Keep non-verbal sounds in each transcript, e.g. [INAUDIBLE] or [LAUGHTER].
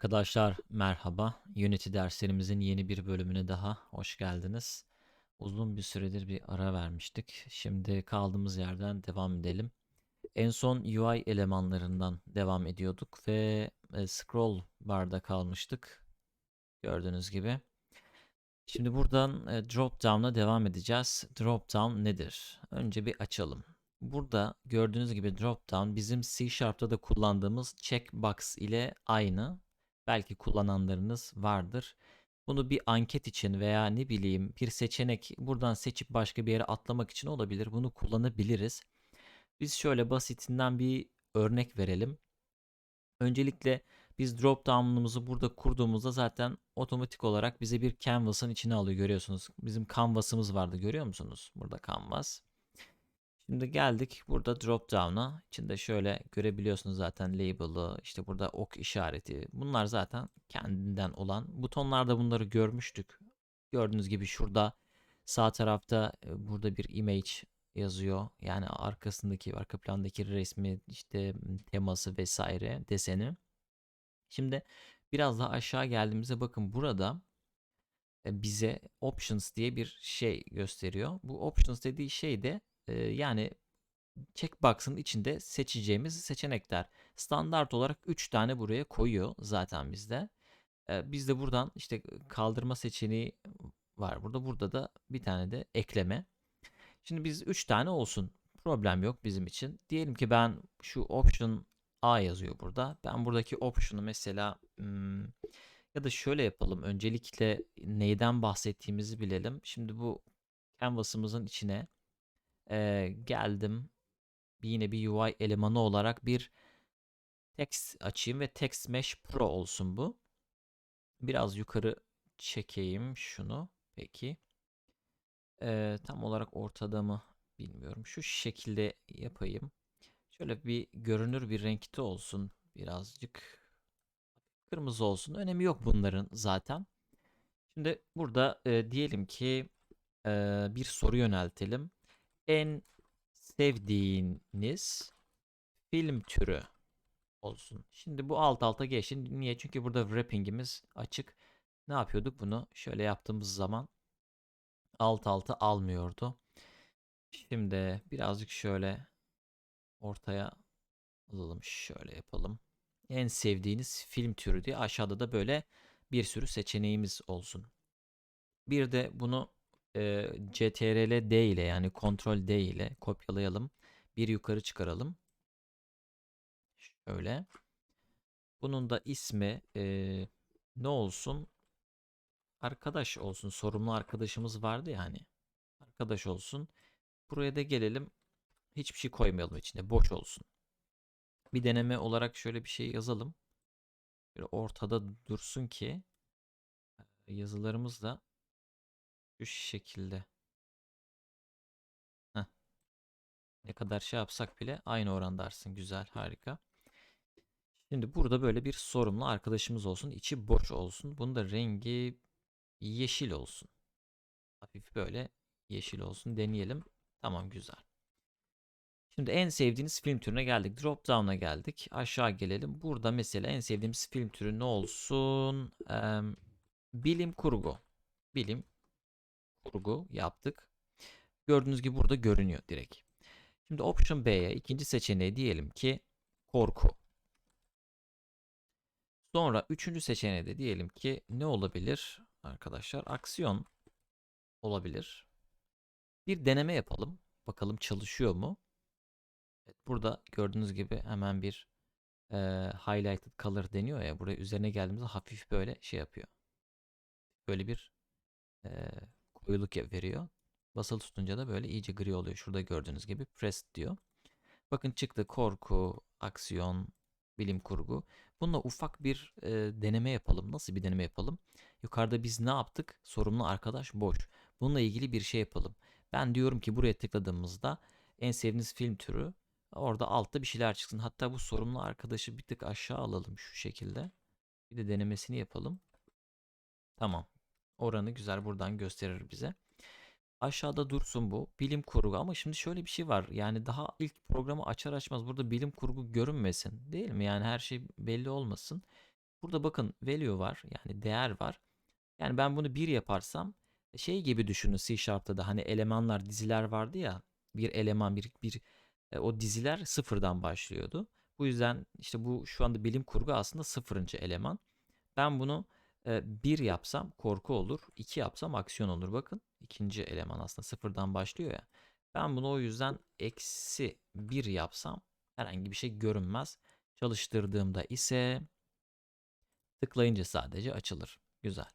Arkadaşlar merhaba. Unity derslerimizin yeni bir bölümüne daha hoş geldiniz. Uzun bir süredir bir ara vermiştik. Şimdi kaldığımız yerden devam edelim. En son UI elemanlarından devam ediyorduk ve e, scroll barda kalmıştık. Gördüğünüz gibi. Şimdi buradan e, drop down'a devam edeceğiz. Drop down nedir? Önce bir açalım. Burada gördüğünüz gibi drop down bizim C Sharp'ta da kullandığımız checkbox ile aynı. Belki kullananlarınız vardır. Bunu bir anket için veya ne bileyim bir seçenek buradan seçip başka bir yere atlamak için olabilir. Bunu kullanabiliriz. Biz şöyle basitinden bir örnek verelim. Öncelikle biz drop down'umuzu burada kurduğumuzda zaten otomatik olarak bize bir canvas'ın içine alıyor görüyorsunuz. Bizim canvas'ımız vardı görüyor musunuz? Burada canvas. Şimdi geldik burada drop down'a. İçinde şöyle görebiliyorsunuz zaten label'ı, işte burada ok işareti. Bunlar zaten kendinden olan. Butonlarda bunları görmüştük. Gördüğünüz gibi şurada sağ tarafta e, burada bir image yazıyor. Yani arkasındaki, arka plandaki resmi, işte teması vesaire, deseni. Şimdi biraz daha aşağı geldiğimizde bakın burada e, bize options diye bir şey gösteriyor. Bu options dediği şey de e, yani checkbox'ın içinde seçeceğimiz seçenekler. Standart olarak 3 tane buraya koyuyor zaten bizde. Biz de buradan işte kaldırma seçeneği var burada. Burada da bir tane de ekleme. Şimdi biz 3 tane olsun. Problem yok bizim için. Diyelim ki ben şu option A yazıyor burada. Ben buradaki option'u mesela hmm, ya da şöyle yapalım. Öncelikle neyden bahsettiğimizi bilelim. Şimdi bu canvas'ımızın içine e, geldim. Yine bir UI elemanı olarak bir text açayım ve text mesh pro olsun bu. Biraz yukarı çekeyim şunu. Peki. E, tam olarak ortada mı bilmiyorum. Şu şekilde yapayım. Şöyle bir görünür bir renkte olsun. Birazcık kırmızı olsun. Önemi yok bunların zaten. Şimdi burada e, diyelim ki e, bir soru yöneltelim. En sevdiğiniz film türü olsun. Şimdi bu alt alta geçin. Niye? Çünkü burada wrapping'imiz açık. Ne yapıyorduk bunu? Şöyle yaptığımız zaman alt alta almıyordu. Şimdi birazcık şöyle ortaya alalım. Şöyle yapalım. En sevdiğiniz film türü diye aşağıda da böyle bir sürü seçeneğimiz olsun. Bir de bunu e, CTRL D ile yani Ctrl D ile kopyalayalım. Bir yukarı çıkaralım. Şöyle. Bunun da ismi e, ne olsun? Arkadaş olsun. Sorumlu arkadaşımız vardı ya hani. Arkadaş olsun. Buraya da gelelim. Hiçbir şey koymayalım içine. Boş olsun. Bir deneme olarak şöyle bir şey yazalım. Böyle ortada dursun ki yazılarımız da şu şekilde. Heh. Ne kadar şey yapsak bile aynı oranda artsın. Güzel, harika. Şimdi burada böyle bir sorumlu arkadaşımız olsun. içi boş olsun. Bunun da rengi yeşil olsun. Hafif böyle yeşil olsun. Deneyelim. Tamam güzel. Şimdi en sevdiğiniz film türüne geldik. Drop down'a geldik. Aşağı gelelim. Burada mesela en sevdiğimiz film türü ne olsun? Ee, bilim kurgu. Bilim kurgu yaptık. Gördüğünüz gibi burada görünüyor direkt. Şimdi Option B'ye ikinci seçeneği diyelim ki korku. Sonra üçüncü seçeneği de diyelim ki ne olabilir arkadaşlar? Aksiyon olabilir. Bir deneme yapalım. Bakalım çalışıyor mu? Evet, burada gördüğünüz gibi hemen bir e, highlighted color deniyor ya. Buraya üzerine geldiğimizde hafif böyle şey yapıyor. Böyle bir e, koyuluk veriyor. Basılı tutunca da böyle iyice gri oluyor. Şurada gördüğünüz gibi press diyor. Bakın çıktı korku, aksiyon, bilim kurgu. Bununla ufak bir e, deneme yapalım. Nasıl bir deneme yapalım? Yukarıda biz ne yaptık? Sorumlu arkadaş boş. Bununla ilgili bir şey yapalım. Ben diyorum ki buraya tıkladığımızda en sevdiğiniz film türü orada altta bir şeyler çıksın. Hatta bu sorumlu arkadaşı bir tık aşağı alalım şu şekilde. Bir de denemesini yapalım. Tamam. Oranı güzel buradan gösterir bize. Aşağıda dursun bu. Bilim kurgu ama şimdi şöyle bir şey var. Yani daha ilk programı açar açmaz burada bilim kurgu görünmesin. Değil mi? Yani her şey belli olmasın. Burada bakın value var yani değer var. Yani ben bunu 1 yaparsam şey gibi düşünün C Sharp'ta da hani elemanlar diziler vardı ya bir eleman bir, bir e, o diziler sıfırdan başlıyordu. Bu yüzden işte bu şu anda bilim kurgu aslında sıfırıncı eleman. Ben bunu e, 1 yapsam korku olur. 2 yapsam aksiyon olur. Bakın ikinci eleman aslında sıfırdan başlıyor ya. Ben bunu o yüzden eksi 1 yapsam herhangi bir şey görünmez. Çalıştırdığımda ise tıklayınca sadece açılır. Güzel.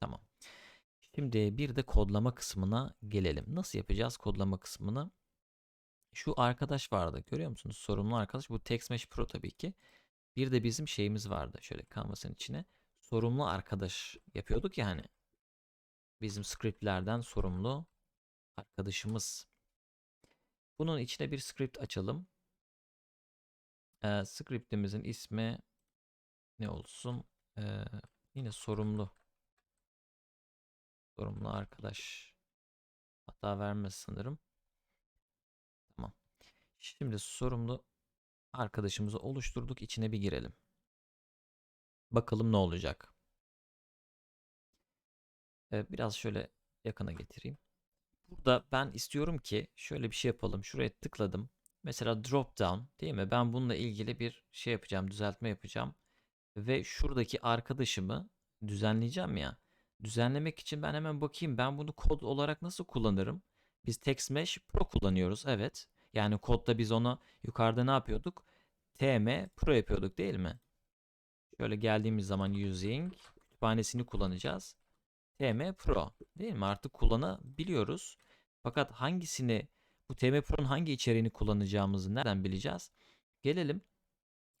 Tamam. Şimdi bir de kodlama kısmına gelelim. Nasıl yapacağız kodlama kısmını? Şu arkadaş vardı. Görüyor musunuz? Sorumlu arkadaş. Bu TextMesh Pro tabii ki. Bir de bizim şeyimiz vardı. Şöyle Canvas'ın içine. Sorumlu arkadaş yapıyorduk ya hani. Bizim scriptlerden sorumlu arkadaşımız. Bunun içine bir script açalım. Ee, scriptimizin ismi ne olsun? Ee, yine sorumlu. Sorumlu arkadaş. Hata vermez sanırım. Tamam. Şimdi sorumlu arkadaşımızı oluşturduk. İçine bir girelim. Bakalım ne olacak. Ee, biraz şöyle yakına getireyim. Burada ben istiyorum ki şöyle bir şey yapalım. Şuraya tıkladım. Mesela drop down değil mi? Ben bununla ilgili bir şey yapacağım, düzeltme yapacağım. Ve şuradaki arkadaşımı düzenleyeceğim ya. Düzenlemek için ben hemen bakayım ben bunu kod olarak nasıl kullanırım? Biz TextMesh Pro kullanıyoruz evet. Yani kodda biz onu yukarıda ne yapıyorduk? TM Pro yapıyorduk değil mi? Şöyle geldiğimiz zaman using kütüphanesini kullanacağız. TM Pro değil mi? Artık kullanabiliyoruz. Fakat hangisini bu TM Pro'nun hangi içeriğini kullanacağımızı nereden bileceğiz? Gelelim.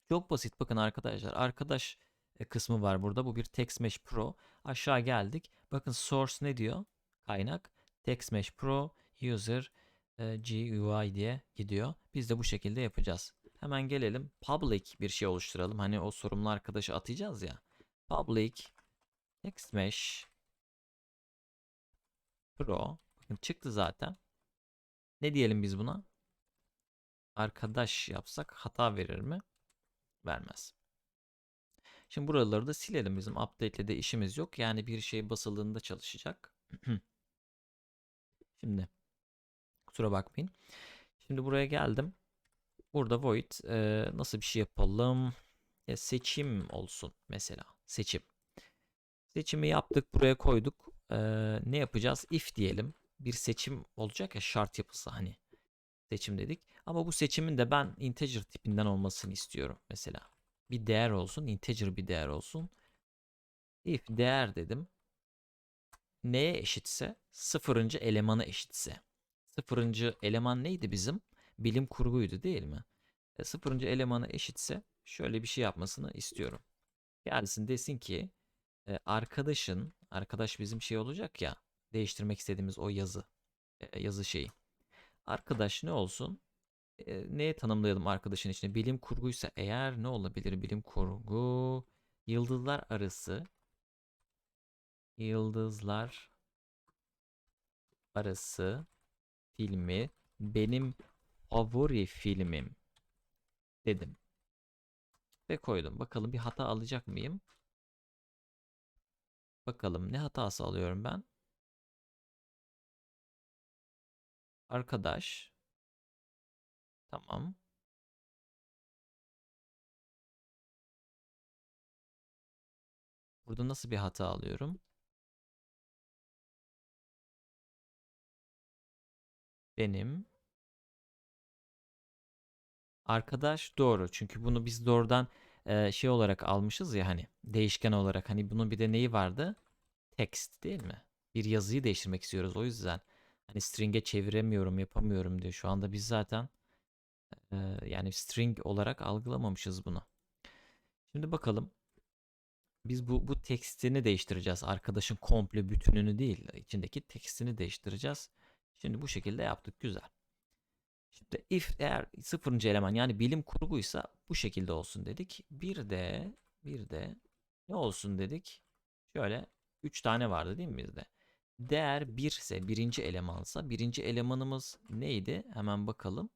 Çok basit bakın arkadaşlar. Arkadaş e, kısmı var burada. Bu bir TextMesh Pro. Aşağı geldik. Bakın source ne diyor? Kaynak TextMesh Pro user e, GUI diye gidiyor. Biz de bu şekilde yapacağız. Hemen gelelim. Public bir şey oluşturalım. Hani o sorumlu arkadaşı atacağız ya. Public TextMesh Pro. Bakın çıktı zaten. Ne diyelim biz buna? Arkadaş yapsak hata verir mi? Vermez. Şimdi buraları da silelim. Bizim update ile de işimiz yok. Yani bir şey basıldığında çalışacak. [CLEARS THROAT] Şimdi kusura bakmayın. Şimdi buraya geldim. Burada void e, nasıl bir şey yapalım? Ya seçim olsun mesela. Seçim. Seçimi yaptık. Buraya koyduk. E, ne yapacağız? If diyelim. Bir seçim olacak ya şart yapısı hani. Seçim dedik. Ama bu seçimin de ben integer tipinden olmasını istiyorum mesela bir değer olsun. Integer bir değer olsun. If değer dedim. Neye eşitse? Sıfırıncı elemana eşitse. Sıfırıncı eleman neydi bizim? Bilim kurguydu değil mi? E, sıfırıncı elemana eşitse şöyle bir şey yapmasını istiyorum. Gelsin desin ki e, arkadaşın, arkadaş bizim şey olacak ya değiştirmek istediğimiz o yazı, e, yazı şeyi. Arkadaş ne olsun? e, neye tanımlayalım arkadaşın içine? Bilim kurguysa eğer ne olabilir? Bilim kurgu yıldızlar arası yıldızlar arası filmi benim favori filmim dedim. Ve koydum. Bakalım bir hata alacak mıyım? Bakalım ne hatası alıyorum ben? Arkadaş Tamam. Burada nasıl bir hata alıyorum? Benim arkadaş doğru. Çünkü bunu biz doğrudan e, şey olarak almışız ya hani değişken olarak. Hani bunun bir de neyi vardı? Text değil mi? Bir yazıyı değiştirmek istiyoruz o yüzden. Hani string'e çeviremiyorum, yapamıyorum diyor. Şu anda biz zaten yani string olarak algılamamışız bunu. Şimdi bakalım. Biz bu, bu tekstini değiştireceğiz. Arkadaşın komple bütününü değil, içindeki tekstini değiştireceğiz. Şimdi bu şekilde yaptık. Güzel. Şimdi if eğer sıfırıncı eleman yani bilim kurguysa bu şekilde olsun dedik. Bir de bir de ne olsun dedik? Şöyle 3 tane vardı değil mi bizde? Değer 1 ise birinci elemansa birinci elemanımız neydi? Hemen bakalım.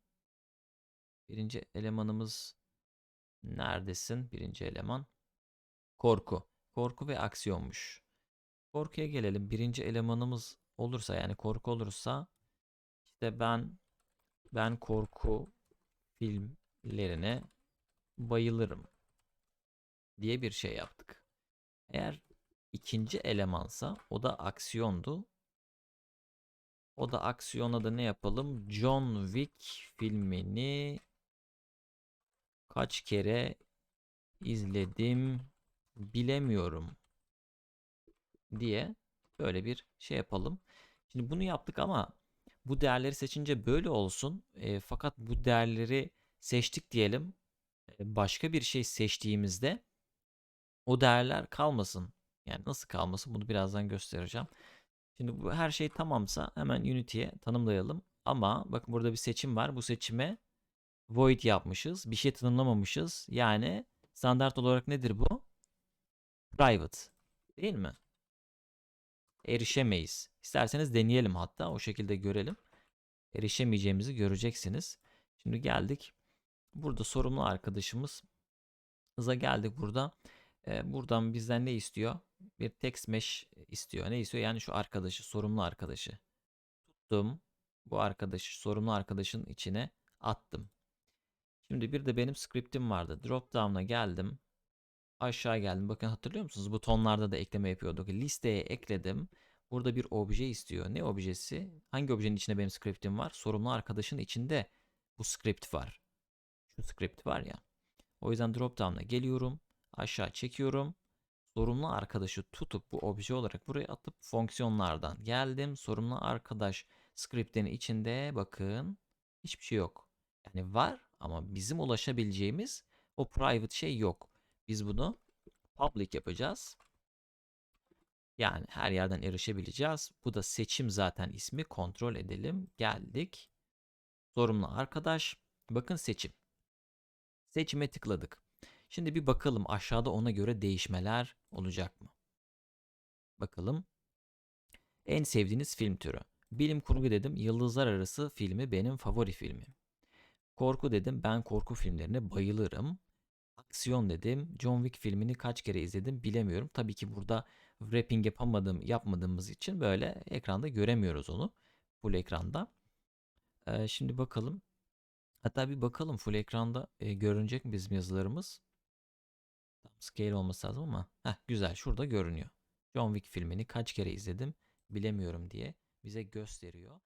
Birinci elemanımız neredesin? Birinci eleman. Korku. Korku ve aksiyonmuş. Korkuya gelelim. Birinci elemanımız olursa yani korku olursa işte ben ben korku filmlerine bayılırım diye bir şey yaptık. Eğer ikinci elemansa o da aksiyondu. O da aksiyona da ne yapalım? John Wick filmini kaç kere izledim bilemiyorum diye böyle bir şey yapalım. Şimdi bunu yaptık ama bu değerleri seçince böyle olsun. E, fakat bu değerleri seçtik diyelim. E, başka bir şey seçtiğimizde o değerler kalmasın. Yani nasıl kalmasın bunu birazdan göstereceğim. Şimdi bu her şey tamamsa hemen Unity'ye tanımlayalım. Ama bakın burada bir seçim var. Bu seçime void yapmışız. Bir şey tanımlamamışız. Yani standart olarak nedir bu? Private. Değil mi? Erişemeyiz. İsterseniz deneyelim hatta o şekilde görelim. Erişemeyeceğimizi göreceksiniz. Şimdi geldik. Burada sorumlu arkadaşımız hıza geldik burada. Ee, buradan bizden ne istiyor? Bir text mesh istiyor. Ne istiyor? Yani şu arkadaşı, sorumlu arkadaşı. Tuttum. Bu arkadaşı, sorumlu arkadaşın içine attım. Şimdi bir de benim script'im vardı. Drop down'a geldim. Aşağı geldim. Bakın hatırlıyor musunuz? Butonlarda da ekleme yapıyorduk. Listeye ekledim. Burada bir obje istiyor. Ne objesi? Hangi objenin içinde benim script'im var? Sorumlu arkadaşın içinde bu script var. Şu script var ya. O yüzden drop down'a geliyorum. Aşağı çekiyorum. Sorumlu arkadaşı tutup bu obje olarak buraya atıp fonksiyonlardan geldim. Sorumlu arkadaş script'in içinde bakın hiçbir şey yok. Yani var ama bizim ulaşabileceğimiz o private şey yok. Biz bunu public yapacağız. Yani her yerden erişebileceğiz. Bu da seçim zaten ismi kontrol edelim. Geldik. Sorumlu arkadaş. Bakın seçim. Seçime tıkladık. Şimdi bir bakalım aşağıda ona göre değişmeler olacak mı? Bakalım. En sevdiğiniz film türü. Bilim kurgu dedim. Yıldızlar Arası filmi benim favori filmim. Korku dedim. Ben korku filmlerine bayılırım. Aksiyon dedim. John Wick filmini kaç kere izledim bilemiyorum. Tabii ki burada wrapping yapamadığım, yapmadığımız için böyle ekranda göremiyoruz onu. Full ekranda. Ee, şimdi bakalım. Hatta bir bakalım full ekranda e, görünecek mi bizim yazılarımız? Tam scale olması lazım ama. Heh, güzel şurada görünüyor. John Wick filmini kaç kere izledim bilemiyorum diye bize gösteriyor.